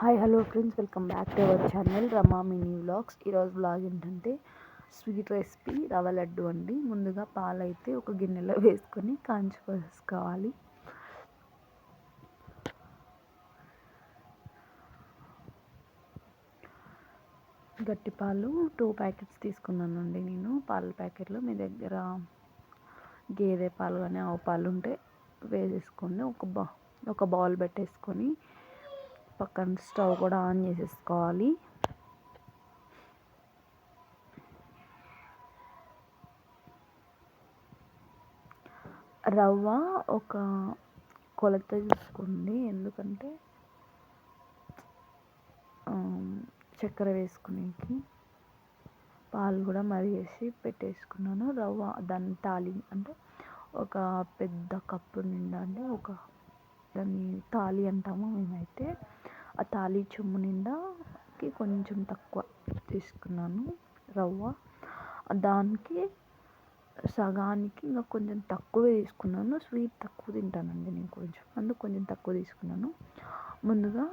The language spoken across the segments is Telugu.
Hi hello friends welcome back to our channel Rama mini vlogs. ఈరోజు వ్లాగ్ ఏంటంటే స్వీట్ రెసిపీ రవ లడ్డు అండి. ముందుగా పాలు అయితే ఒక గిన్నెలో వేసుకొని కాంచి గట్టి పాలు టూ ప్యాకెట్స్ తీసుకున్నానండి నేను. పాల ప్యాకెట్లు మీ దగ్గర గేదె పాలు కానీ ఆవు పాలు ఉంటే వేసేసుకోండి. ఒక బా ఒక బౌల్ పెట్టేసుకొని పక్కన స్టవ్ కూడా ఆన్ చేసేసుకోవాలి. రవ్వ ఒక కొలత చూసుకోండి ఎందుకంటే చక్కెర వేసుకునేకి పాలు కూడా మరిగేసి పెట్టేసుకున్నాను. రవ్వ దాన్ని తాలి అంటే ఒక పెద్ద కప్పు నిండా అంటే ఒక దాన్ని తాలి అంటాము మేమైతే. ఆ తాళి చెంబు నిండాకి కొంచెం తక్కువ తీసుకున్నాను రవ్వ. దానికి సగానికి ఇంకా కొంచెం తక్కువే తీసుకున్నాను. స్వీట్ తక్కువ తింటానండి నేను కొంచెం. అందుకు కొంచెం తక్కువ తీసుకున్నాను. ముందుగా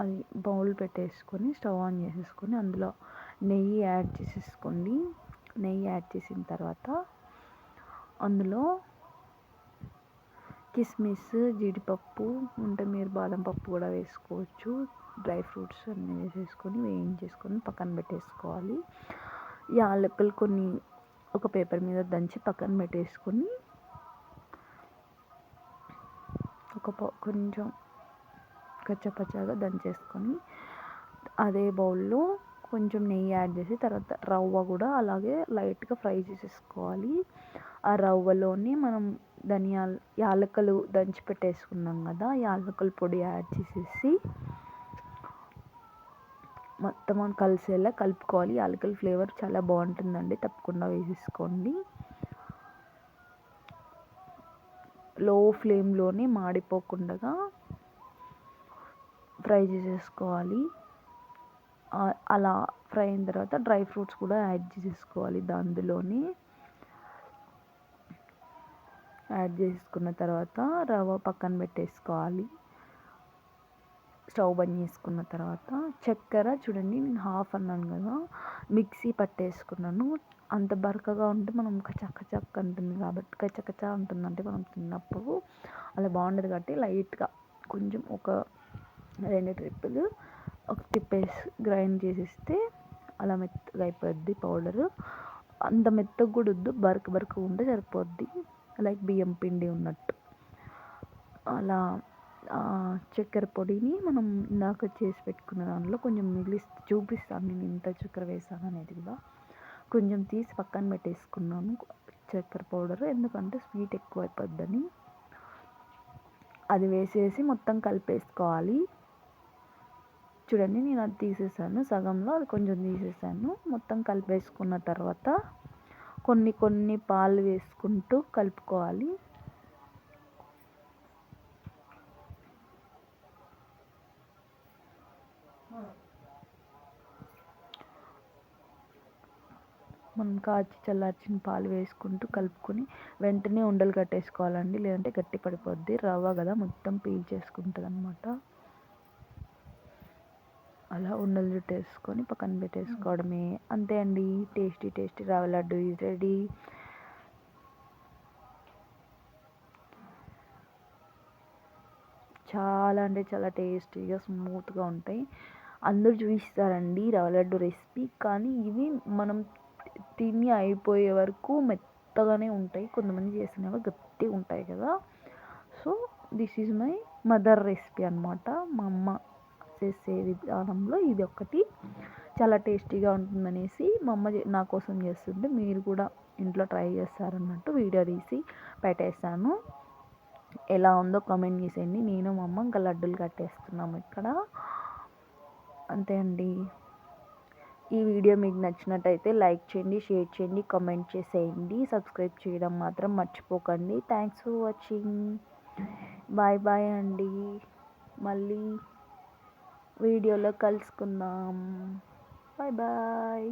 అది బౌల్ పెట్టేసుకొని స్టవ్ ఆన్ చేసేసుకొని అందులో నెయ్యి యాడ్ చేసేసుకోండి. నెయ్యి యాడ్ చేసిన తర్వాత అందులో కిస్మిస్ జీడిపప్పు ఉంటే మీరు బాదం పప్పు కూడా వేసుకోవచ్చు. డ్రై ఫ్రూట్స్ అన్నీ వేసేసుకొని వేయించేసుకొని పక్కన పెట్టేసుకోవాలి. యాలకులు కొన్ని ఒక పేపర్ మీద దంచి పక్కన పెట్టేసుకొని ఒక కొంచెం కచ్చపచ్చగా దంచేసుకొని అదే బౌల్లో కొంచెం నెయ్యి యాడ్ చేసి తర్వాత రవ్వ కూడా అలాగే లైట్గా ఫ్రై చేసేసుకోవాలి. ఆ రవ్వలోని మనం ధనియాలు యాలకులు దంచి పెట్టేసుకున్నాం కదా యాలకుల పొడి యాడ్ చేసేసి మొత్తం కలిసేలా కలుపుకోవాలి. యాలకుల ఫ్లేవర్ చాలా బాగుంటుందండి తప్పకుండా వేసేసుకోండి. లో ఫ్లేమ్లోనే మాడిపోకుండా ఫ్రై చేసేసుకోవాలి. అలా ఫ్రై అయిన తర్వాత డ్రై ఫ్రూట్స్ కూడా యాడ్ చేసేసుకోవాలి దాంట్లోనే యాడ్ చేసుకున్న తర్వాత రవ్వ పక్కన పెట్టేసుకోవాలి. స్టవ్ బంద్ చేసుకున్న తర్వాత చక్కెర చూడండి నేను హాఫ్ అన్నాను కదా మిక్సీ పట్టేసుకున్నాను. అంత బరకగా ఉంటే మనం కచక్ అంటుంది కాబట్టి కచ్చకచ్చ ఉంటుంది అంటే మనం తిన్నప్పుడు అలా బాగుండదు కాబట్టి లైట్గా కొంచెం ఒక రెండు ట్రిప్పులు ఒక తిప్పేసి గ్రైండ్ చేసేస్తే అలా మెత్తగా అయిపోద్ది పౌడరు. అంత మెత్తగా కూడా వద్దు బరక బరక ఉంటే సరిపోద్ది. లైక్ బియ్యం పిండి ఉన్నట్టు. అలా చక్కెర పొడిని మనం ఇందాక చేసి పెట్టుకున్న దాంట్లో కొంచెం మిగిలి చూపిస్తాను నేను ఇంత చక్కెర వేసాను అనేది కూడా. కొంచెం తీసి పక్కన పెట్టేసుకున్నాను చక్కెర పౌడర్. ఎందుకంటే స్వీట్ ఎక్కువ అయిపోద్దని. అది వేసేసి మొత్తం కలిపేసుకోవాలి. చూడండి నేను అది తీసేసాను సగంలో అది కొంచెం తీసేసాను. మొత్తం కలిపేసుకున్న తర్వాత కొన్ని కొన్ని పాలు వేసుకుంటూ కలుపుకోవాలి. మనం కాచి చల్లార్చిన పాలు వేసుకుంటూ కలుపుకొని వెంటనే ఉండలు కట్టేసుకోవాలండి. లేదంటే గట్టి పడిపోద్ది. రవ్వ కదా మొత్తం పీల్చేసుకుంటుంది అనమాట అలా ఉండలు చుట్టేసుకొని పక్కన పెట్టేసుకోవడమే. అంతే అండి. టేస్టీ టేస్టీ రవ్వ లడ్డు ఈజ్ రెడీ చాలా అంటే చాలా టేస్టీగా స్మూత్గా ఉంటాయి. అందరూ చూపిస్తారండి రవ్వ లడ్డు రెసిపీ కానీ ఇవి మనం తిని అయిపోయే వరకు మెత్తగానే ఉంటాయి. కొంతమంది చేసినవి గట్టిగా ఉంటాయి కదా. So this is my mother recipe అనమాట మా అమ్మ చేసే విధానంలో ఇది ఒకటి. చాలా టేస్టీగా ఉంటుందనేసి మా అమ్మ నా కోసం చేస్తుంటే మీరు కూడా ఇంట్లో ట్రై చేస్తారన్నట్టు వీడియో తీసి పెట్టేశాను. ఎలా ఉందో కామెంట్ చేసేయండి. నేను మా అమ్మ ఇంకా లడ్డూలు కట్టేస్తున్నాము ఇక్కడ. అంతే అండి. ఈ వీడియో మీకు నచ్చినట్టయితే లైక్ చేయండి షేర్ చేయండి కామెంట్ చేసేయండి. సబ్స్క్రైబ్ చేయడం మాత్రం మర్చిపోకండి. Thanks for watching. Bye bye అండి. మళ్ళీ వీడియోలో కలుసుకుందాం. Bye bye